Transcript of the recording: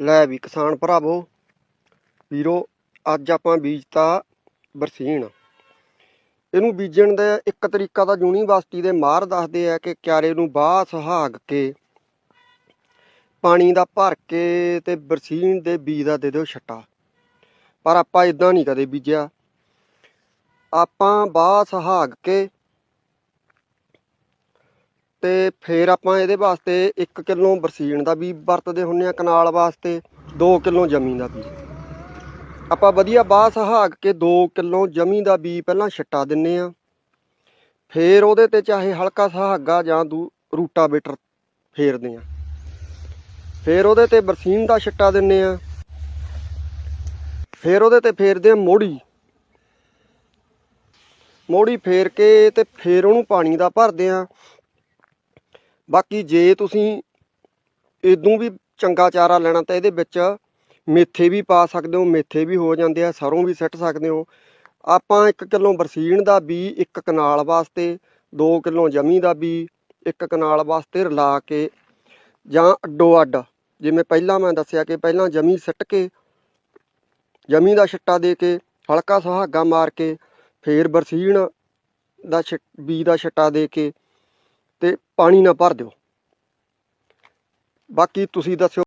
ਲੈ ਵੀ ਕਿਸਾਨ ਭਰਾਵੋ, ਵੀਰੋ, ਅੱਜ ਆਪਾਂ ਬੀਜਤਾ ਬਰਸੀਨ। ਇਹਨੂੰ ਬੀਜਣ ਦਾ ਇੱਕ ਤਰੀਕਾ ਤਾਂ ਯੂਨੀਵਰਸਿਟੀ ਦੇ ਮਾਹਰ ਦੱਸਦੇ ਆ ਕਿ ਕਿਆਰੇ ਨੂੰ ਬਾਹ ਸੁਹਾਗ ਕੇ, ਪਾਣੀ ਦਾ ਭਰ ਕੇ ਤੇ ਬਰਸੀਨ ਦੇ ਬੀਜ ਦਾ ਦੇ ਦਿਓ ਛੱਟਾ। ਪਰ ਆਪਾਂ ਇਦਾਂ ਨਹੀਂ ਕਦੇ ਬੀਜਿਆ। ਆਪਾਂ ਬਾਹ ਸੁਹਾਗ ਕੇ ਤੇ ਫਿਰ ਆਪਾਂ ਇਹਦੇ ਵਾਸਤੇ 1 ਕਿਲੋ ਬਰਸੀਨ ਦਾ ਬੀਜ ਵਰਤਦੇ ਹੁੰਨੇ ਆ ਕਨਾਲ ਵਾਸਤੇ 2 ਕਿਲੋ ਜਮੀ ਦਾ ਬੀਜ। ਆਪਾਂ ਵਧੀਆ ਬਾਹ ਸੁਹਾਗ ਕੇ 2 ਕਿਲੋ ਜਮੀ ਦਾ ਬੀਜ ਪਹਿਲਾਂ ਛਿੱਟਾ ਦਿੰਨੇ ਆ। ਫੇਰ ਉਹਦੇ ਤੇ ਚਾਹੇ ਹਲਕਾ ਸਹਾਗਾ ਜਾਂ ਦੂ, ਰੂਟਾਵੇਟਰ ਫੇਰਦੇ ਆ। ਫੇਰ ਉਹਦੇ ਤੇ ਬਰਸੀਨ ਦਾ ਛਿੱਟਾ ਦਿੰਨੇ ਆ। ਫੇਰ ਉਹਦੇ ਤੇ ਫੇਰਦੇ ਆ ਮੋੜੀ। ਮੋੜੀ ਫੇਰ ਕੇ ਤੇ ਫੇਰ ਉਹਨੂੰ ਪਾਣੀ ਦਾ ਭਰਦੇ ਆ। ਬਾਕੀ ਜੇ ਤੁਸੀਂ ਇਦੋਂ ਵੀ ਚੰਗਾ ਚਾਰਾ ਲੈਣਾ ਤਾਂ ਇਹਦੇ ਵਿੱਚ ਮੇਥੇ ਵੀ ਪਾ ਸਕਦੇ ਹੋ, ਮੇਥੇ ਵੀ ਹੋ ਜਾਂਦੇ ਆ, ਸਰੋਂ ਵੀ ਸਿੱਟ ਸਕਦੇ ਹੋ। ਆਪਾਂ 1 ਕਿਲੋ ਬਰਸੀਨ ਦਾ ਬੀ ਇੱਕ ਕਨਾਲ ਵਾਸਤੇ 2 ਕਿਲੋ ਜਮੀ ਦਾ ਬੀ ਇੱਕ ਕਨਾਲ ਵਾਸਤੇ ਰਲਾ ਕੇ ਜਾਂ ਅੱਡੋ ਅੱਡ, ਜਿਵੇਂ ਪਹਿਲਾਂ ਮੈਂ ਦੱਸਿਆ ਕਿ ਪਹਿਲਾਂ ਜਮੀ ਸਿੱਟ ਕੇ, ਜਮੀ ਦਾ ਛਿੱਟਾ ਦੇ ਕੇ, ਹਲਕਾ ਸੁਹਾਗਾ ਮਾਰ ਕੇ, ਫੇਰ ਬਰਸੀਨ ਦਾ ਛਿ ਬੀ ਦਾ ਛਿੱਟਾ ਦੇ ਕੇ ਤੇ ਪਾਣੀ ਨਾ ਭਰ ਦਿਓ। ਬਾਕੀ ਤੁਸੀਂ ਦੱਸਿਓ